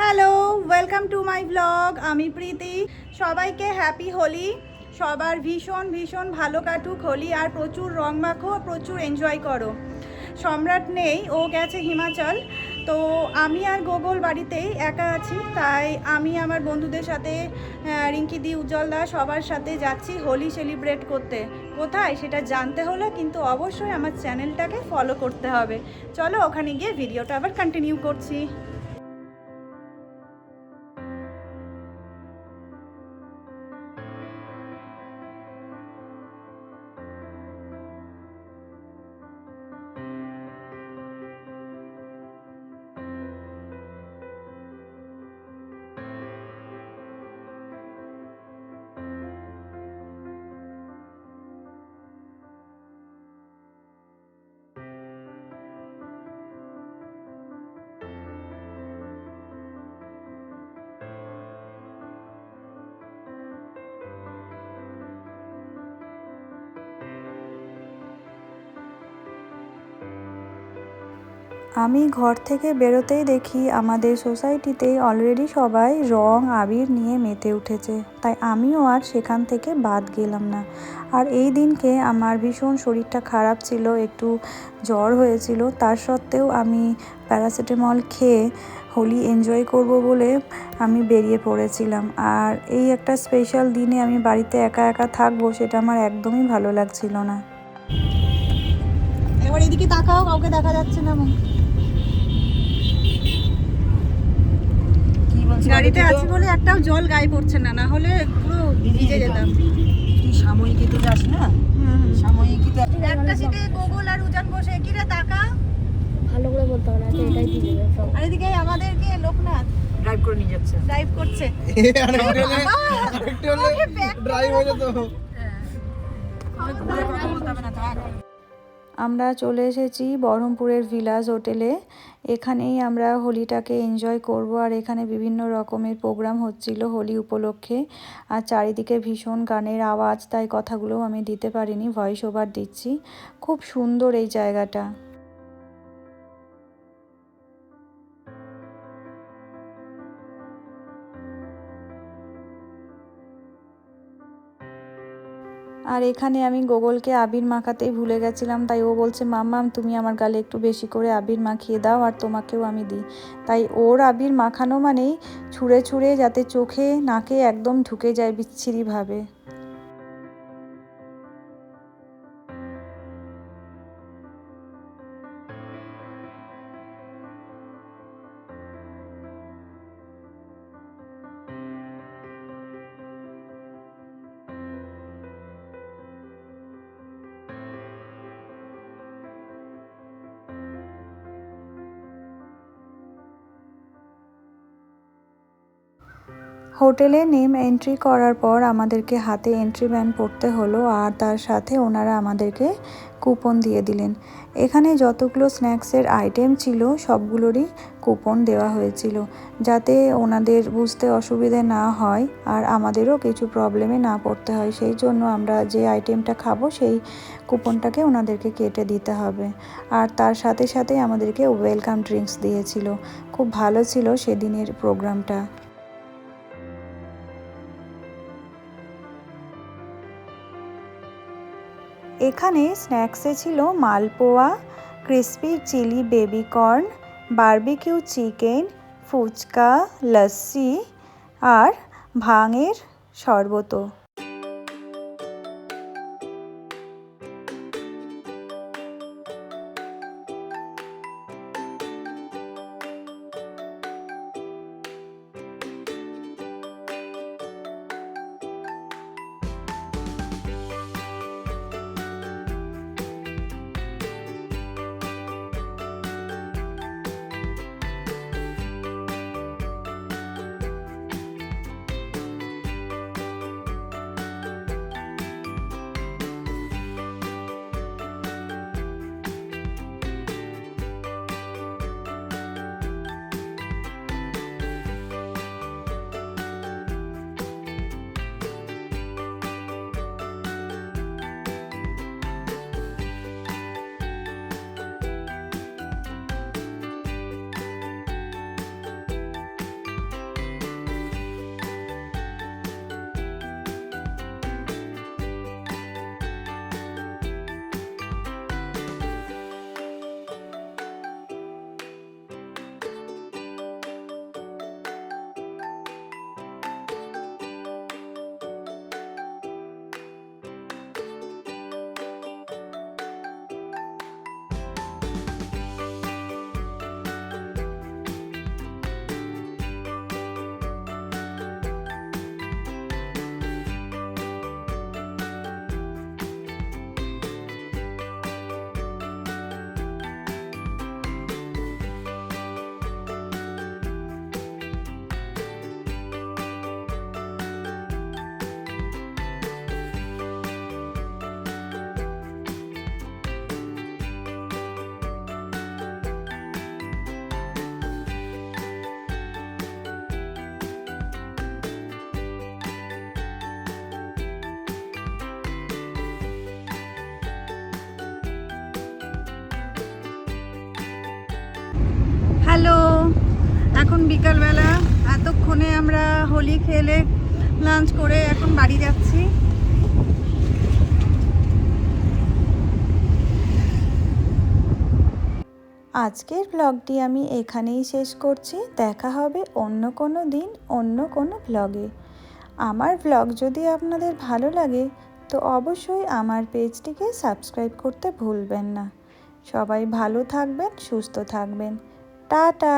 Hello welcome to my blog আমি প্রীতি। সবাইকে happy Holi. সবার ভীষণ ভীষণ ভালো কাটুক হোলি, আর প্রচুর রং মাখো, প্রচুর এনজয় করো। সম্রাট নেই, ও গেছে হিমাচল। তো আমি আর গোগল বাড়িতেই একা আছি, তাই আমি আমার বন্ধুদের সাথে রিঙ্কি দি, উজ্জ্বল দা সবার সাথে যাচ্ছি হোলি সেলিব্রেট করতে। কোথায়? সেটা জানতে হলে কিন্তু অবশ্যই আমার চ্যানেলটাকে ফলো করতে হবে। চলো ওখানে গিয়ে ভিডিওটা আবার কন্টিনিউ করছি। আমি ঘর থেকে বেরোতেই দেখি আমাদের সোসাইটিতে অলরেডি সবাই রং, আবির নিয়ে মেতে উঠেছে। তাই আমিও আর সেখান থেকে বাদ গেলাম না। আর এই দিনকে আমার ভীষণ শরীরটা খারাপ ছিল, একটু জ্বর হয়েছিল। তার সত্ত্বেও আমি প্যারাসিটামল খেয়ে হোলি এনজয় করব বলে আমি বেরিয়ে পড়েছিলাম। আর এই একটা স্পেশাল দিনে আমি বাড়িতে একা একা থাকব সেটা আমার একদমই ভালো লাগছিল না। এবার এদিকে তাকাও, কাউকে দেখা যাচ্ছে না। গাড়িতে আছি বলে একটাও জল গায়ে পড়ছে না না হলে পুরো ভিজে যেতাম। তুই সাময়িকীতে যাস না? সাময়িকীতে একটা সিটে গোগল আর উজান বসে কি রে তাকা? ভালো করে বলতে হবে না এটাই দিয়ে দেবে আর এদিকে আমাদেরকে লোকনাথ। ড্রাইভ করে নিয়ে যাচ্ছে। ড্রাইভ করছে। ড্রাইভ হয়ে। যেত কথা বলতে হবে না থাক। আমরা চলে এসেছি বহরমপুরের ভিলাজ হোটেলে। এখানেই আমরা হোলিটাকে এনজয় করব। আর এখানে বিভিন্ন রকমের প্রোগ্রাম হচ্ছিল হোলি উপলক্ষে। আর চারিদিকে ভীষণ গানের আওয়াজ, তাই কথাগুলো আমি দিতে পারিনি ভয়েস ওভার দিচ্ছি। খুব সুন্দর এই জায়গাটা। আর এখানে আমি গোগলকে আবির মাখাতেই ভুলে গেছিলাম, তাই ও বলছে, মাম্মাম, তুমি আমার গালে একটু বেশি করে আবির মাখিয়ে দাও আর তোমাকেও আমি দিই। তাই ওর আবির মাখানো মানেই ছুঁড়ে ছুঁড়ে যাতে চোখে, নাকে একদম ঢুকে যায় বিচ্ছিরিভাবে। হোটেলে নেম এন্ট্রি করার পর আমাদেরকে হাতে এন্ট্রি ব্যান পড়তে হলো আর তার সাথে ওনারা আমাদেরকে কুপন দিয়ে দিলেন। এখানে যতগুলো স্ন্যাক্সের আইটেম ছিল, সবগুলোরই কুপন দেওয়া হয়েছিল যাতে ওনাদের বুঝতে অসুবিধে না হয় আর আমাদেরও কিছু প্রবলেমে না পড়তে হয়। সেই জন্য আমরা যে আইটেমটা খাব, সেই কুপনটাকে ওনাদেরকে কেটে দিতে হবে। আর তার সাথে সাথে আমাদেরকে ওয়েলকাম ড্রিঙ্কস দিয়েছিল। খুব ভালো ছিল সেদিনের প্রোগ্রামটা। এখানে স্ন্যাক্সে ছিল malpua crispy chilli baby corn barbecue chicken fuchka lassi আর ভাঙের শরবতও। এখন বিকালবেলা, এতক্ষণে আমরা হোলি খেলে লাঞ্চ করে এখন বাড়ি যাচ্ছি। আজকের ব্লগটি আমি এখানেই শেষ করছি। দেখা হবে অন্য কোনো দিন, অন্য কোনো ব্লগে আমার ব্লগ যদি আপনাদের ভালো লাগে, তো অবশ্যই আমার পেজটিকে সাবস্ক্রাইব করতে ভুলবেন না। সবাই ভালো থাকবেন, সুস্থ থাকবেন। টাটা!